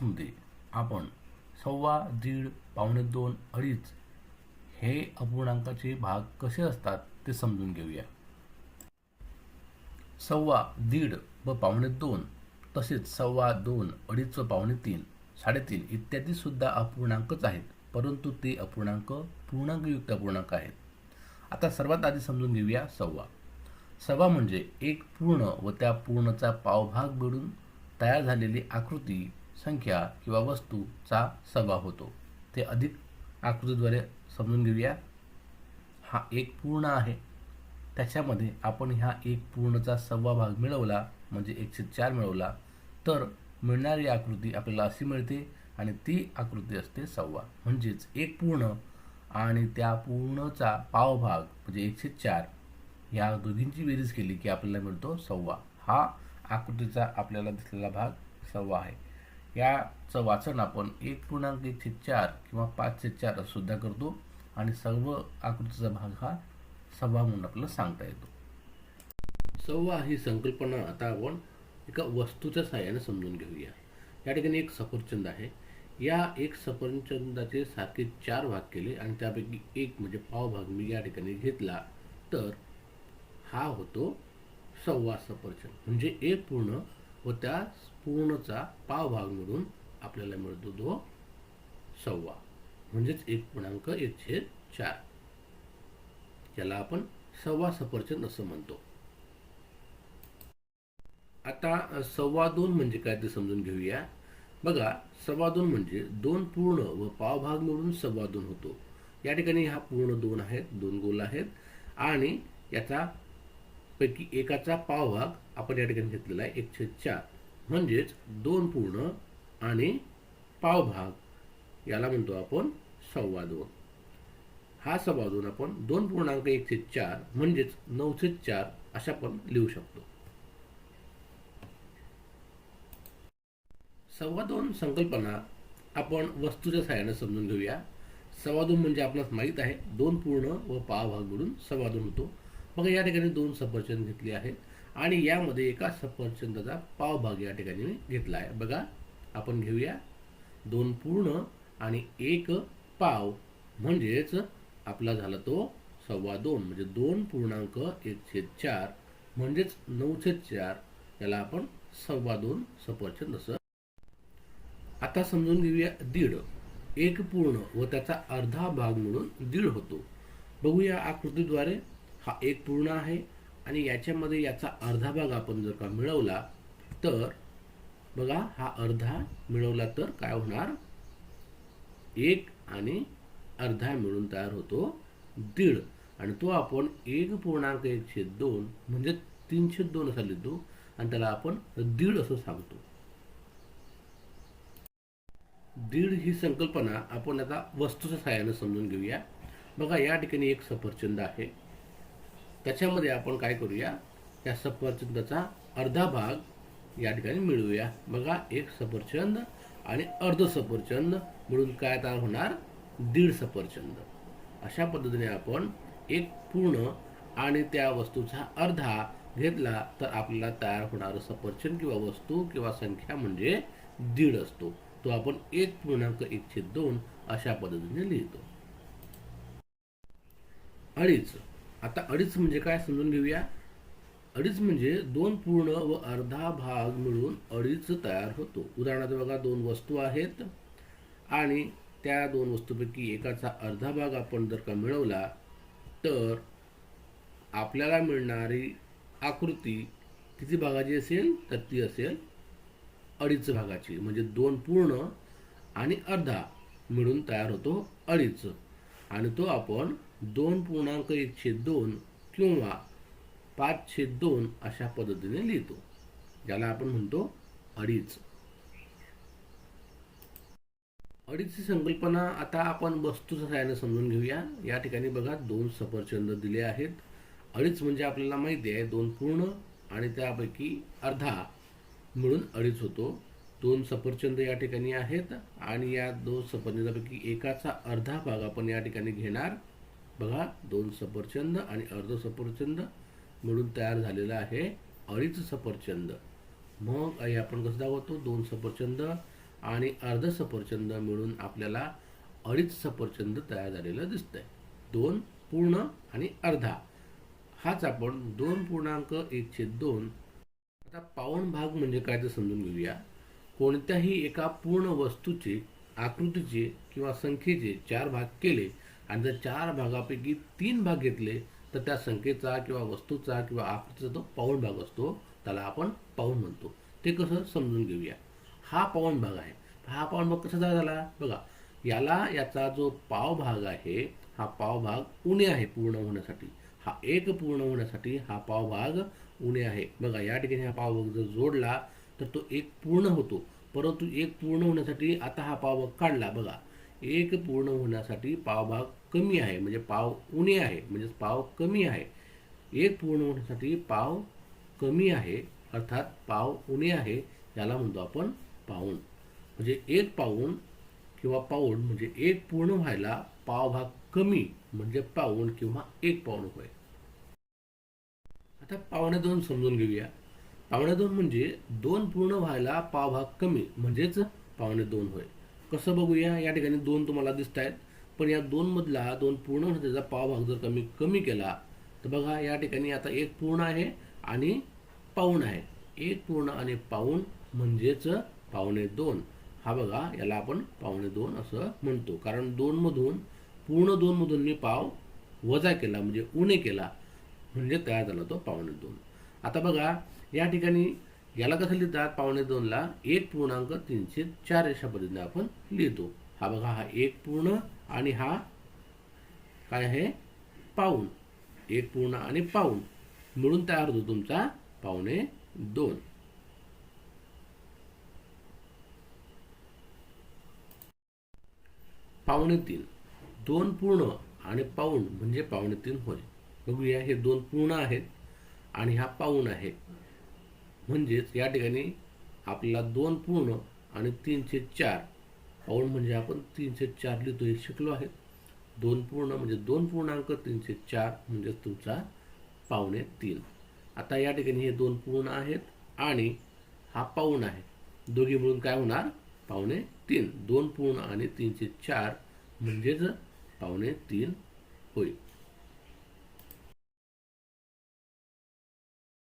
पाचमध्ये आपण सव्वा दीड पावणे दोन अडीच हे अपूर्णांकाचे भाग कसे असतात ते समजून घेऊया. सव्वा दीड व पावणे दोन तसेच सव्वा दोन अडीच व पावणे तीन साडेतीन इत्यादी सुद्धा अपूर्णांकच आहेत परंतु ते अपूर्णांक पूर्णांकयुक्त अपूर्णांक आहेत. आता सर्वात आधी समजून घेऊया सव्वा. सव्वा म्हणजे एक पूर्ण व त्या पूर्णचा पावभाग मिळून तयार झालेली आकृती संख्या किंवा वस्तूचा सव्वा होतो. ते अधिक आकृतीद्वारे समजून घेऊया. हा एक पूर्ण आहे. त्याच्यामध्ये आपण ह्या एक पूर्णचा सव्वा भाग मिळवला म्हणजे एकशे चार मिळवला तर मिळणारी आकृती आपल्याला अशी मिळते आणि ती आकृती असते सव्वा. म्हणजेच एक पूर्ण आणि त्या पूर्णचा पावभाग म्हणजे एकशे चार या दोघींची बेरीज केली की आपल्याला मिळतो सव्वा. हा आकृतीचा आपल्याला दिसलेला भाग सव्वा आहे. याचं वाचन आपण एक पूर्णांक एकशे चार किंवा पाचशे चार सुद्धा करतो आणि सर्व आकृतीचा भाग हा सव्वा म्हणून आपल्याला सांगता येतो. सव्वा ही संकल्पना आता आपण एका वस्तूच्या सहाय्याने समजून घेऊया. या ठिकाणी एक सफरचंद आहे. या एक सफरचंदाचे सारखे चार भाग केले आणि त्यापैकी एक म्हणजे पावभाग मी या ठिकाणी घेतला तर हा होतो सव्वा सफरचंद. म्हणजे एक पूर्ण व त्या पूर्णचा पावभाग मिळून आपल्याला मिळतो तो सव्वा. म्हणजेच एक पूर्णांक एकशे चार. याला आपण सव्वा सफरचंद असं म्हणतो. आता सव्वा दोन म्हणजे काय ते समजून घेऊया. बघा सव्वा दोन म्हणजे दोन पूर्ण व पावभाग मिळून सव्वा दोन होतो. या ठिकाणी हा पूर्ण दोन आहेत दोन गोल आहेत. आणि याचा पैकी एकाचा पावभाग आपण या ठिकाणी घेतलेला आहे एकशे चार. म्हणजेच दोन पूर्ण आणि पाव भाग. याला म्हणतो आपण सव्वा दोन हा सव्वा दोन आपण दोन पूर्णांक एकशे चार म्हणजेच नऊशे चार अशा पण लिहू शकतो. सव्वा दोन संकल्पना आपण वस्तूच्या सहाय्याने समजून घेऊया. सव्वा दोन म्हणजे आपणास माहीत आहे दोन पूर्ण व पावभाग मिळून सव्वा दोन होतो. मग या ठिकाणी दोन सफरचंद घेतले आहेत. आणि यामध्ये एका सफरचंदाचा पावभाग या ठिकाणी मी घेतला आहे. बघा आपण घेऊया. दोन पूर्ण आणि एक पाव. म्हणजेच आपला झाला तो सव्वा दोन. म्हणजे दोन पूर्णांक एकशे चार. म्हणजेच नऊशे चार. याला आपण सव्वा दोन सफरचंद असं. आता समजून घेऊया दीड. एक पूर्ण व त्याचा अर्धा भाग मिळून दीड होतो. बघूया आकृतीद्वारे हा एक पूर्ण आहे आणि याच्यामध्ये याचा अर्धा भाग आपण जर का मिळवला तर बघा हा अर्धा मिळवला तर काय होणार? एक आणि अर्धा मिळून तयार होतो दीड. आणि तो आपण एक पूर्णांक एकशे दोन म्हणजे तीनशे दोन असा लिहितो आणि त्याला आपण दीड असं सांगतो. दीड ही संकल्पना आपण आता वस्तूच्या सहाय्याने समजून घेऊया. बघा या ठिकाणी एक सफरचंद आहे. त्याच्यामध्ये आपण काय करूया? या सफरचंदाचा अर्धा भाग या ठिकाणी मिळवूया. बघा एक सफरचंद आणि अर्ध सफरचंद. मिळून काय तयार होणार? दीड सफरचंद. अशा पद्धतीने आपण एक पूर्ण आणि त्या वस्तूचा अर्धा घेतला तर आपल्याला तयार होणारं सफरचंद किंवा वस्तू किंवा संख्या म्हणजे दीड असतो. तो आपण एक पूर्णांक एकशे दोन अशा पद्धतीने लिहितो. अडीच. आता अडीच म्हणजे काय समजून घेऊया? अडीच म्हणजे दोन पूर्ण व अर्धा भाग मिळून अडीच तयार होतो. उदाहरणार्थ बघा दोन वस्तू आहेत आणि त्या दोन वस्तूपैकी एकाचा अर्धा भाग आपण जर का मिळवला तर आपल्याला मिळणारी आकृती किती भागाची असेल? तर ती असेल अडीच भागाची. म्हणजे दोन पूर्ण आणि अर्धा मिळून तयार होतो अडीच. आणि तो आपण दोन पूर्णांक एकशे दोन किंवा पाचशे दोन अशा पद्धतीने लिहितो ज्याला आपण म्हणतो अडीच. अडीचची संकल्पना आता आपण वस्तूच्या सहाय्याने समजून घेऊया. या ठिकाणी बघा दोन सफरचंद दिले आहेत. अडीच म्हणजे आपल्याला माहिती आहे दोन पूर्ण आणि त्यापैकी अर्धा. मिळून अडीच होतो. दोन सफरचंद या ठिकाणी आहेत आणि या दोन सफरचंदापैकी एकाचा अर्धा भाग आपण या ठिकाणी घेणार. बघा दोन सफरचंद आणि अर्ध सफरचंद मिळून तयार झालेलं आहे अडीच सफरचंद. मग हे आपण कसं दाखवतो? दोन सफरचंद आणि अर्ध सफरचंद मिळून आपल्याला अडीच सफरचंद तयार झालेलं दिसतंय. दोन पूर्ण आणि अर्धा. हाच आपण दोन पूर्णांक एकशे दोन. आता पाऊण भाग म्हणजे काय ते समजून घेऊया. कोणत्याही एका पूर्ण वस्तूचे आकृतीचे किंवा संख्येचे चार भाग केले आणि जर चार भागापैकी तीन भाग घेतले तर त्या संख्येचा किंवा वस्तूचा किंवा आकृतीचा तो पाऊण भाग असतो त्याला आपण पाऊण म्हणतो. ते कसं समजून घेऊया. हा पाऊण भाग आहे. हा पाऊण भाग कसा झाला? बघा याला याचा जो पाव भाग आहे हा पाव भाग उणे आहे पूर्ण होण्यासाठी. हा एक पूर्ण होण्यासाठी हा पाव भाग उणे आहे. बघा या ठिकाणी हा पाव भाग जर जोडला तर तो एक पूर्ण होतो. परंतु एक पूर्ण होण्यासाठी आता हा पाव भाग काढला. बघा एक पूर्ण होण्यासाठी पाव भाग कमी आहे म्हणजे पाव उणे आहे म्हणजे पाव कमी आहे. एक पूर्ण होण्यासाठी पाव कमी आहे अर्थात पाव उणे आहे याला म्हणतो आपण पाऊण. म्हणजे एक पाऊण किंवा पाऊण म्हणजे एक पूर्ण व्हायला पाव भाग कमी म्हणजे पाऊण किंवा एक पाऊण होय. आता पावणे दोन समजून घेऊया. पावणे दोन म्हणजे दोन पूर्ण व्हायला पाव भाग कमी म्हणजेच पावणे दोन होय. कसं बघूया? या ठिकाणी दोन तुम्हाला दिसत आहेत पण या दोन मधला दोन पूर्ण त्याचा पाव भाग जर कमी कमी केला तर बघा या ठिकाणी आता एक पूर्ण आहे आणि पाऊण आहे. एक पूर्ण आणि पाऊण म्हणजेच पावणे दोन. हा बघा याला आपण पावणे दोन असं म्हणतो. कारण दोनमधून पूर्ण दोनमधून मी पाव वजा केला म्हणजे उणे केला म्हणजे तयार झाला तो पावणे दोन. आता बघा या ठिकाणी याला कसं लिहितात? पावणे दोनला एक पूर्णांक तीनशे चार अशा पद्धतीने आपण लिहितो. हा बघा हा एक पूर्ण आणि हा काय आहे? पाऊण एक पूर्ण आणि पाऊण मिळून तयार होतो तुमचा पावणे दोन. पावणे तीन. दोन पूर्ण आणि पाऊण म्हणजे पावणे तीन होय. बघूया हे दोन पूर्ण आहेत आणि हा पाऊण आहे. म्हणजेच या ठिकाणी आपल्याला दोन पूर्ण आणि तीनशे चार. पाऊण म्हणजे आपण तीनशे चार लिहितो हे शिकलो आहे. दोन पूर्ण म्हणजे दोन पूर्णांक तीनशे चार म्हणजे तुमचा पावणे तीन. आता या ठिकाणी हे दोन पूर्ण आहेत आणि हा पाऊण आहे. दोघी मिळून काय होणार? पावणे तीन. दोन पूर्ण आणि तीनशे चार म्हणजेच पावणे तीन होईल.